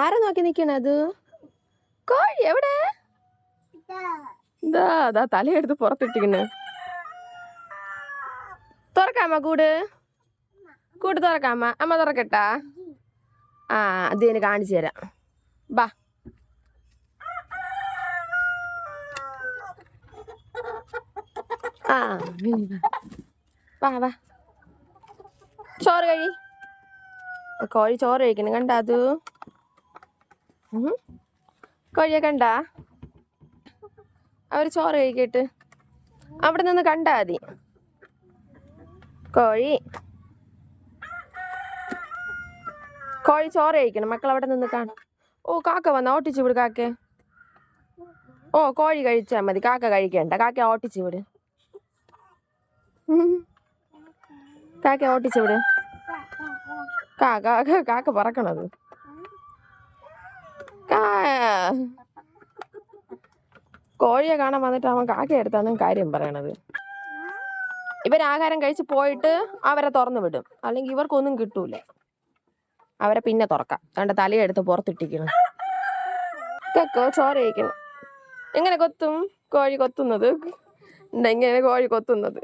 ആരാ നോക്കി നിക്കണത്? കോഴി എവിടെ? ഇതാ. അതാ തലയെടുത്ത് പുറത്തിട്ടിക്കണ് തുറക്കാമ കൂട്? കൂട് തുറക്കാമ? അമ്മ തുറക്കട്ടാ? ആ അത് ഞാൻ കാണിച്ചു തരാം. ബാ. ആ വാ വാ. ചോറ് കഴി. കോഴി ചോറ് കഴിക്കണം കണ്ട കോഴിയെ കണ്ടാ അവർ ചോറ് കഴിക്കട്ട്. അവിടെ നിന്ന് കണ്ടാ മതി. കോഴി. കോഴി ചോറ് കഴിക്കണം. മക്കൾ അവിടെ നിന്ന് കാണും. ഓ കാക്ക വന്ന? ഓട്ടിച്ചു വിട് കാക്ക. ഓ കോഴി കഴിച്ചാൽ മതി. കാക്ക കഴിക്കണ്ട. കാക്ക ഓട്ടിച്ചു വിട്. കാക്ക ഓട്ടിച്ചു വിട്. കാക്ക കാക്ക പറക്കണത്. കോഴിയെ കാണാൻ വന്നിട്ട് അവൻ കാക്ക എടുത്താണ് കാര്യം പറയണത്. ഇവർ ആഹാരം കഴിച്ച് പോയിട്ട് അവരെ തുറന്നു വിടും. അല്ലെങ്കിൽ ഇവർക്കൊന്നും കിട്ടൂല. അവരെ പിന്നെ തുറക്കാം. കണ്ട തലയെടുത്ത് പുറത്തിട്ടിക്കണം കക്കോ കഴിക്കണം. എങ്ങനെ കൊത്തും? കോഴി കൊത്തുന്നത്? ഇങ്ങനെ കോഴി കൊത്തുന്നത്?